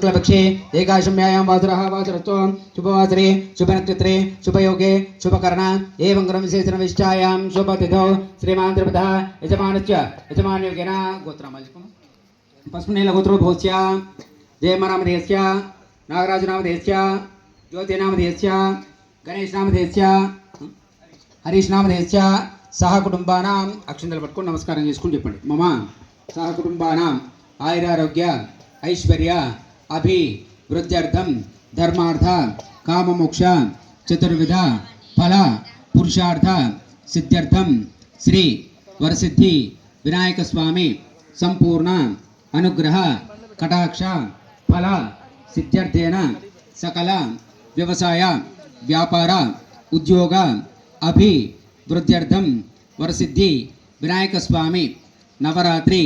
శుక్లపక్షే ఏకాశమ్యాయాం వాసురः వాసురత్వం శుభవాసరే శుభనక్షత్రే శుభయోగే శుభకరణ ఏవం గ్రహం విశేషణ విష్టాయాం శుభతిథో శ్రీమాన్ తిరుపత యజమానుచ యజమాన్యోగేన గోత్రమల్పం పస్మినేల గోత్రోద్భవస్య జయమనామధేయస్య నాగరాజనామధేయస్య జ్యోతినామధేయస్య గణేశనామధేయస్య హరీష్నామధేయస్య సహ కుటుంబానాం అక్షంతలు పట్టుకొని నమస్కారం చేసుకుని చెప్పండి। మమ సహ ఆయురారోగ్య ఐశ్వర్య अभि वृद्ध्यर्थम धर्मार्थ काम मोक्ष चतुर्विध, फल, पुरुषार्थ सिद्ध्यर्थम श्री वरसिद्धि विनायक स्वामी संपूर्ण, अनुग्रह, कटाक्ष, फल, सिद्ध्यर्थेन, सकल, व्यवसाय, व्यापार, उद्योग अभि वृद्ध्यर्थम वरसिद्धि विनायक स्वामी नवरात्रि,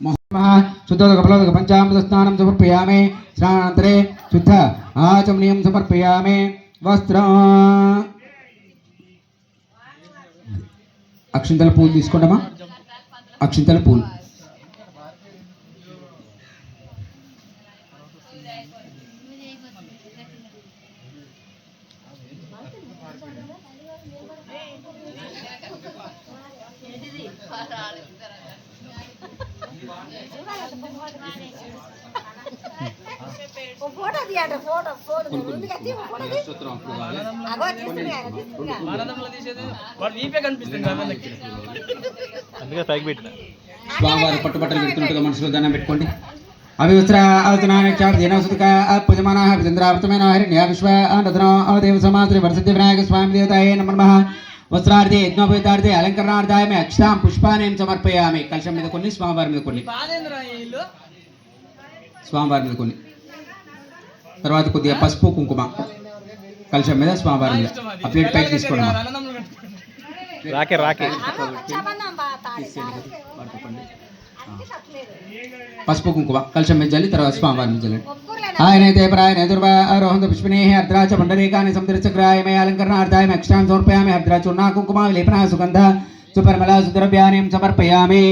महा పంచామృత స్నానం సమర్పయామి స్నానానంతరే శుద్ధ ఆచమనీయం సమర్పయామి వస్త్ర అక్షింతల పూలు తీసుకోండమా అక్షింతల పూలు ఫోటో తీయండి ఫోటో ఫోటో. తీ. అగో. ఆనందంలో తీసేది వాడు కనిపిస్తుంది. అందుకే పైకి పెట్టిన. స్వామివారి పట్టుబట్టలు పెడుతుండగా మనసులో దండం పెట్టుకోండి. అవివస్త్ర అవతనాన్ని దినవసుక పూజమాన చంద్రావృతమైన హిరణ్య విశ్వ దేవ సమాశ్రీ వరసిద్ధి వినాయక స్వామి దేవతాయ నమ. నమః వస్త్రార్థే యజ్ఞోపేతార్థే అలంకరణార్థాయ మే అక్షతాం పుష్పానేం సమర్పయామి. కలశం మీద కొన్ని స్వామివారి మీద కొన్ని. స్వామివారి మీద కొన్ని. తర్వాత కొద్దిగా పసుపు కుంకుమ కలశం మీద స్వామివారి మీద ఆ ప్లేట్ పైకి తీసుకోండి అమ్మా. ఆనందంలో కట్టుకోండి. రాకే రాకే అగో రక్షాబంధనం బా తాళి, తాళి. అందుకే తప్పలేదు. పసుపు కుంకుమ కలశం మీద జల్లి తర్వాత స్వామివారి మీద జల్లండి ఒప్పుకోలేనా? ఆయనైతే ప్రాయణ దుర్వారోహంత పుష్పిణేః అర్ద్రాచ పుండరీకాని సముద్రచక్రాయ మే అలంకరణార్థాయ మే అక్షరాం సమర్పయామి అర్ద్రాచూర్ణ కుంకుమ లేపన సుగంధ సుపరిమళ సుద్రవ్యానిం సమర్పయామి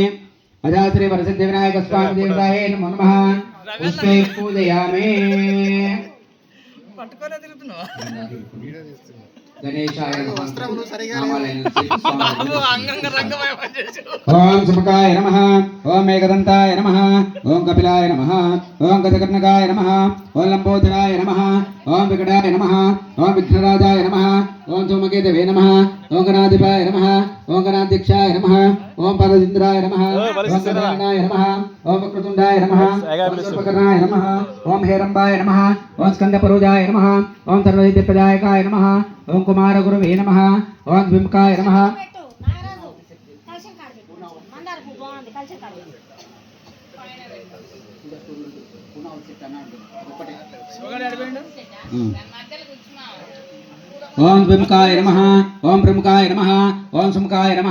అజాశ్రీ వరసిద్ధి వినాయక స్వామి దేవతాయ నమో నమః పుష్పై పూజయామి పట్టుకోలే తిరుగుతున్నావా? ఓం సుముఖాయ నమ ఓం మేఘదంతాయ నమ ఓం కపిలాయ నమ ఓం గజకర్ణకాయ నమ ఓం లంబోదరాయ నమ ఓం వికటాయ నమ ఓం విఘ్నరాజాయ నమ ఓం సోమకేతవే నమ. ఓం గణాధిపాయ నమ. ఓం గణాధ్యక్షాయ నమ. ఓం పరదింద్రాయ నమ. ఓం గజాననాయ నమ. ఓం వక్రతుండాయ నమ. ఓం సర్పకర్ణాయ నమ. ఓం హేరంబాయ నమ. ఓం స్కందపరుజాయ నమ. ఓం సర్వదిప్రదాయకాయ నమ. ఓం కుమారగురవే నమ. ఓం ద్విముఖాయ నమ. పెట్టు, ఓం ద్విముఖాయ నమ ఓం ప్రముఖాయ నమ ఓం సుముఖాయ నమ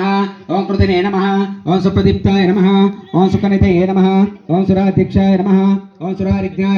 ఓం కృతినే నమ ఓం సుప్రదీప్తాయ నమ ఓం సుకనితయ నమ ఓం సురాధ్యక్షాయ నమ ఓం సురారిజ్ఞాయ